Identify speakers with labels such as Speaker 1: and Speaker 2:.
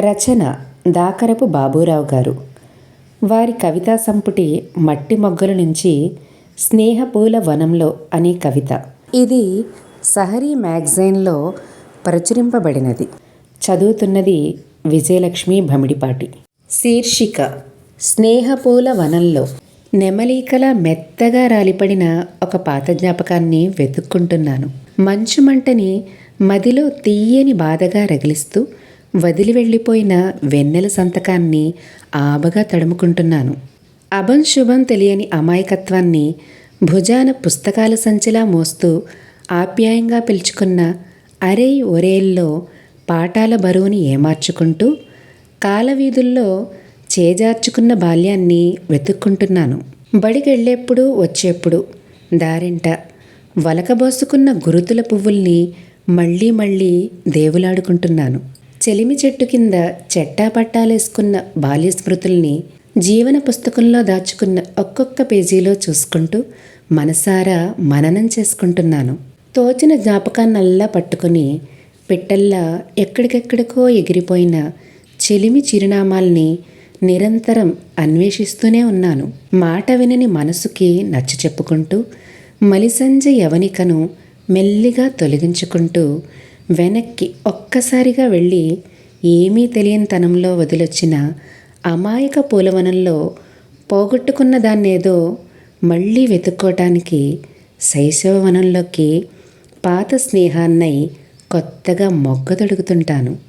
Speaker 1: రచన దాకరపు బాబూరావు గారు. వారి కవితా సంపుటి మట్టి మొగ్గల నుంచి స్నేహపూల వనంలో అనే కవిత. ఇది సహరీ మ్యాగజైన్లో ప్రచురింపబడినది. చదువుతున్నది విజయలక్ష్మి భమిడిపాటి. శీర్షిక స్నేహపూల వనంలో నెమలీకల మెత్తగా రాలిపడిన ఒక పాత జ్ఞాపకాన్ని వెతుక్కుంటున్నాను. మంచు మంటని మదిలో తీయని బాధగా రగిలిస్తూ వదిలి వెళ్ళిపోయిన వెన్నెల సంతకాన్ని ఆబగా తడుముకుంటున్నాను. అభం శుభం తెలియని అమాయకత్వాన్ని భుజాన పుస్తకాల సంచిలా మోస్తూ ఆప్యాయంగా పిలుచుకున్న అరే ఒరేల్లో పాఠాల బరువుని ఏమార్చుకుంటూ కాలవీధుల్లో చేజార్చుకున్న బాల్యాన్ని వెతుక్కుంటున్నాను. బడికెళ్ళేప్పుడు వచ్చేప్పుడు దారింట వలకబోసుకున్న గురుతుల పువ్వుల్ని మళ్ళీ మళ్ళీ దేవులాడుకుంటున్నాను. చెలిమి చెట్టు కింద చెట్టా పట్టాలేసుకున్న బాల్య స్మృతుల్ని జీవన పుస్తకంలో దాచుకున్న ఒక్కొక్క పేజీలో చూసుకుంటూ మనసారా మననం చేసుకుంటున్నాను. తోచిన జ్ఞాపకాన్నల్లా పట్టుకుని పిట్టల్లా ఎక్కడికెక్కడికో ఎగిరిపోయిన చెలిమి చిరునామాల్ని నిరంతరం అన్వేషిస్తూనే ఉన్నాను. మాట వినని మనసుకి నచ్చ చెప్పుకుంటూ మలిసంజ యవనికను మెల్లిగా తొలగించుకుంటూ వెనక్కి ఒక్కసారిగా వెళ్ళి ఏమీ తెలియని తనంలో వదిలొచ్చిన అమాయక పూలవనంలో పోగొట్టుకున్న దాన్నేదో మళ్ళీ వెతుక్కోటానికి శైశవ వనంలోకి పాత స్నేహాన్నై కొత్తగా మొగ్గ తొడుగుతుంటాను.